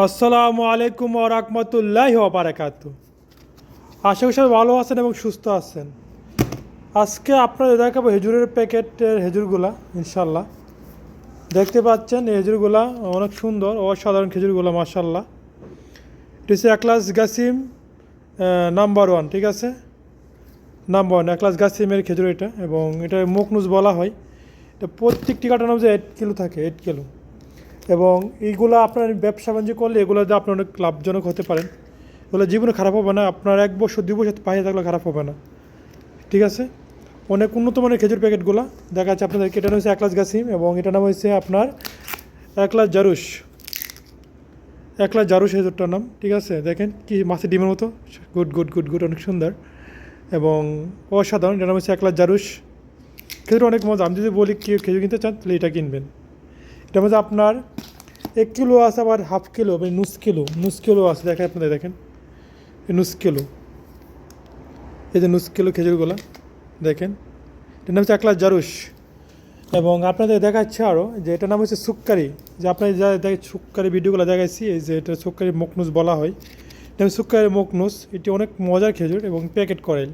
আসসালামু আলাইকুম ও রহমতুল্লাহ বারাকাত। আশা করি সবাই ভালো আছেন এবং সুস্থ আছেন। আজকে আপনাদের দেখাবো হেজুরের প্যাকেটের হেজুরগুলা ইনশাল্লাহ দেখতে পাচ্ছেন এই হেজুরগুলা অনেক সুন্দর, অসাধারণ খেজুরগুলা মার্শাল্লাহ এটা হচ্ছে একলাস গাসিম নাম্বার ওয়ান ঠিক আছে? নাম্বার ওয়ান একলাস গাসিমের খেজুর এটা এবং এটা মুখনুজ বলা হয়। এটা প্রত্যেকটি কাটানো যে এইট কিলো থাকে এইট কিলো এবং এইগুলো আপনার ব্যবসা বাণিজ্য করলে এগুলো দিয়ে আপনি অনেক লাভজনক হতে পারেন। এগুলো জীবনে খারাপ হবে না, আপনার এক বছর, দুই বছর পাশে থাকলে খারাপ হবে না। ঠিক আছে? অনেক উন্নত মানের খেজুর প্যাকেটগুলো দেখা যাচ্ছে আপনাদেরকে। এটা হচ্ছে একলাস গাছিম এবং এটা নাম হচ্ছে আপনার একলাস জারুস একলাস জারুস খেজুরটার নাম, ঠিক আছে? দেখেন কি মাছের ডিমের মতো, গুড গুড গুড গুড, অনেক সুন্দর। এবং অসাধারণ এটা নাম হচ্ছে একলাস জারুস খেজুর অনেক মজা। আমি যদি বলি কেউ খেজুর কিনতে চান, তাহলে এটা কিনবেন। এটা মধ্যে আপনার এক কিলো আছে আবার হাফ কিলো মানে নুস কিলো নুস কিলো আছে দেখেন আপনাদের, দেখেন। নুস কিলো। এই যে নুস কিলো খেজুরগুলো, দেখেন। এটার নাম হচ্ছে একলা জারুস। এবং আপনাদের দেখাচ্ছে আরও যে এটার নাম হচ্ছে সুক্কারি। যে আপনাদের যা দেখে, সুক্কারি ভিডিওগুলো দেখাচ্ছি এই যে এটা সুক্কারি মকনুস বলা হয়। এটা সুক্কারি মকনুস এটি অনেক মজার খেজুর এবং প্যাকেট করেল।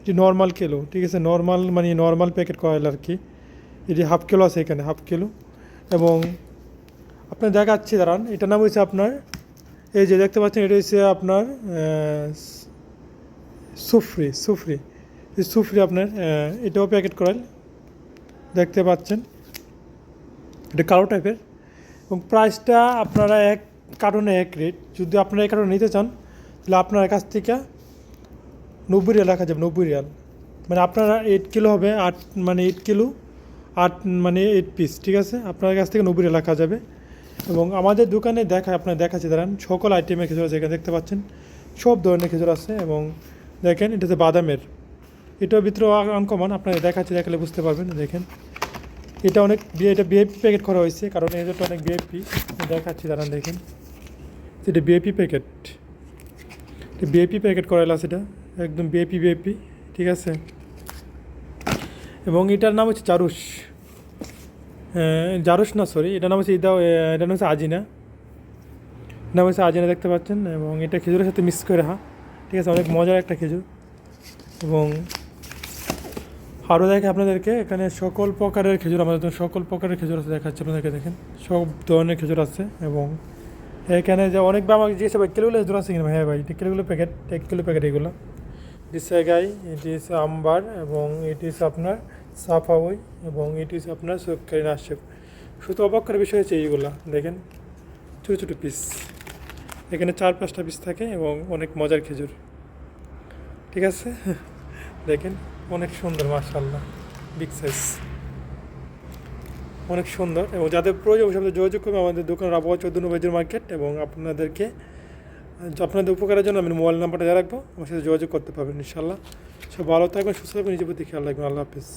এটি নর্মাল কিলো, ঠিক আছে? নর্মাল মানে নর্মাল প্যাকেট করেল আর কি। এটি হাফ কিলো আছে এখানে, হাফ কিলো। এবং আপনার দেখাচ্ছি, দাঁড়ান, এটার নাম হচ্ছে আপনার, এই যে দেখতে পাচ্ছেন, এটা হচ্ছে আপনার সুফরি সুফরি, এই সুফরি আপনার এটাও প্যাকেট করাল দেখতে পাচ্ছেন, এটা কালো টাইপের এবং প্রাইসটা আপনারা এক কার্টনে এক রেট যদি আপনারা এক কার্টনে নিতে চান, তাহলে আপনার কাছ থেকে নব্বই রিয়াল রাখা যাবে, নব্বই রিয়াল মানে আপনারা এইট কিলো হবে, আট মানে এইট কিলো আট মানে এইট পিস ঠিক আছে? আপনার কাছ থেকে নব্বই রাখা যাবে। এবং আমাদের দোকানে দেখা, আপনার দেখাচ্ছে, দাঁড়ান। সকল আইটেমের খেজুর আছে এখানে, দেখতে পাচ্ছেন? সব ধরনের খেজুর আছে এবং দেখেন, এটা হচ্ছে বাদামের। এটার ভিতরে আনকমন আপনাকে দেখাচ্ছে, দেখালে বুঝতে পারবেন, দেখেন। এটা অনেক এটা বিএপি প্যাকেট করা হয়েছে, কারণ এটা অনেক বিএপি দেখাচ্ছি, দাঁড়ান, দেখেন। এটা বিএপি প্যাকেট বিএপি প্যাকেট করা আছে এটা একদম বিএপি বিএপি ঠিক আছে? এবং এটার নাম হচ্ছে চারুস হ্যাঁ, জারুস না সরি এটার নাম হচ্ছে ইদা এটার নাম হচ্ছে আজিনা। নাম হচ্ছে আজিনা দেখতে পাচ্ছেন? এবং এটা খেজুরের সাথে মিক্স করে রাখা ঠিক আছে অনেক মজার একটা খেজুর। এবং আরও দেখে আপনাদেরকে এখানে সকল প্রকারের খেজুর আমাদের সকল প্রকারের খেজুর আছে দেখাচ্ছে আপনাদেরকে দেখেন। সব ধরনের খেজুর আছে এবং এখানে যে অনেক বা জিজ্ঞেস ভাই কিলোগুলো খেজুর আছে কিনা হ্যাঁ ভাই কিলোগুলো প্যাকেট এক কিলো প্যাকেট এগুলো। দিচ্ছে গাই এটি হচ্ছে আম্বার এবং এটি হচ্ছে আপনার সাফাওই এবং এটি হচ্ছে আপনার সরকারি নাশেপ শুধু অবাক করার বিষয় হচ্ছে এইগুলা। দেখেন, ছোটো ছোটো পিস এখানে চার পাঁচটা পিস থাকে এবং অনেক মজার খেজুর। ঠিক আছে? দেখেন, অনেক সুন্দর মাশাল্লাহ বিগ সাইজ অনেক সুন্দর, এবং যাদের প্রয়োজন সাথে যোগাযোগ করবে আমাদের দোকান আবহাওয়া চৌদ্দ মার্কেট এবং আপনাদেরকে আপনাদের উপকারের জন্য আমি মোবাইল নাম্বারটা রাখব। আমার সাথে যোগাযোগ করতে পারবেন ইনশাল্লাহ সব ভালো থাকবেন, সুস্থ থাকবেন, নিজের প্রতি খেয়াল রাখবেন। আল্লাহ হাফিজ।